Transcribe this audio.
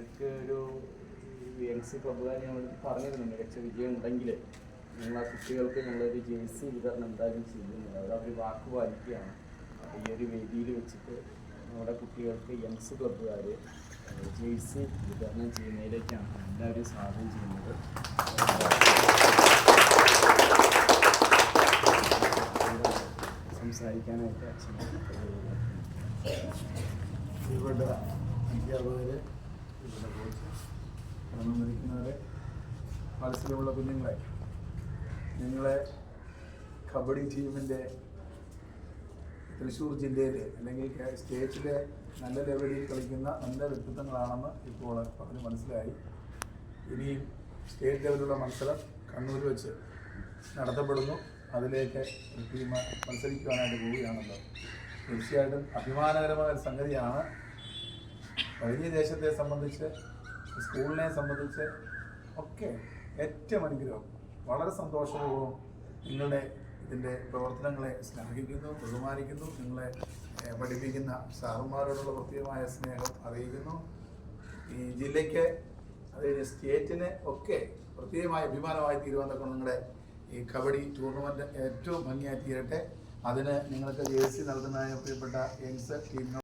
ഒരു പറഞ്ഞിരുന്നു മികച്ച വിജയം ഉണ്ടെങ്കിൽ നിങ്ങൾ ആ കുട്ടികൾക്ക് ഞങ്ങളൊരു ജേഴ്സി വിതരണം എന്തായാലും ചെയ്യുന്നില്ല അവർ അവർ വാക്ക് പാലിക്കുകയാണ്. ഈ ഒരു വേദിയിൽ വെച്ചിട്ട് നമ്മുടെ കുട്ടികൾക്ക് യങ്സ് ക്ലബ്ബുകാർ ജേഴ്സി വിതരണം ചെയ്യുന്നതിലേക്കാണ് എല്ലാവരും സ്വാഗതം ചെയ്യുന്നത്. സംസാരിക്കാനായിട്ട് അച്ഛനെ കോച്ച് വന്നിരിക്കുന്നവരെ മത്സരമുള്ള കുഞ്ഞുങ്ങളെ നിങ്ങളെ കബഡി ടീമിന്റെ തൃശ്ശൂർ ജില്ലയിലെ അല്ലെങ്കിൽ സ്റ്റേറ്റിലെ നല്ല ലെവലിൽ കളിക്കുന്ന നല്ല വ്യക്തിത്വങ്ങളാണെന്ന് ഇപ്പോൾ പറഞ്ഞ് മനസ്സിലായി. ഇനിയും സ്റ്റേറ്റ് ലെവലിലുള്ള മത്സരം കണ്ണൂർ വെച്ച് നടത്തപ്പെടുന്നു. അതിലേക്ക് ടീം മത്സരിക്കുവാനായിട്ട് പോവുകയാണല്ലോ. തീർച്ചയായിട്ടും അഭിമാനകരമായ ഒരു സംഗതിയാണ്. കഴിഞ്ഞ ദേശത്തെ സംബന്ധിച്ച് സ്കൂളിനെ സംബന്ധിച്ച് ഒക്കെ ഏറ്റവും അനുഗ്രഹം. വളരെ സന്തോഷപൂർവം നിങ്ങളുടെ ഇതിന്റെ പ്രവർത്തനങ്ങളെ സ്നേഹിക്കുന്നു ബഹുമാനിക്കുന്നു നിങ്ങളെ പഠിപ്പിക്കുന്ന സാറുമാരോടുള്ള പ്രത്യേകമായ സ്നേഹം അറിയിക്കുന്നു. ഈ ജില്ലയ്ക്ക് അതുകഴിഞ്ഞ് സ്റ്റേറ്റിന് ഒക്കെ പ്രത്യേകമായ അഭിമാനമായി തീരുവാനൊക്കെ നിങ്ങളുടെ ഈ കബഡി ടൂർണമെന്റ് ഏറ്റവും ഭംഗിയായി തീരട്ടെ. അതിന് നിങ്ങൾക്ക് ജേഴ്സി നൽകുന്നതിന് പ്രിയപ്പെട്ട യങ്സ് ടീമിനോട്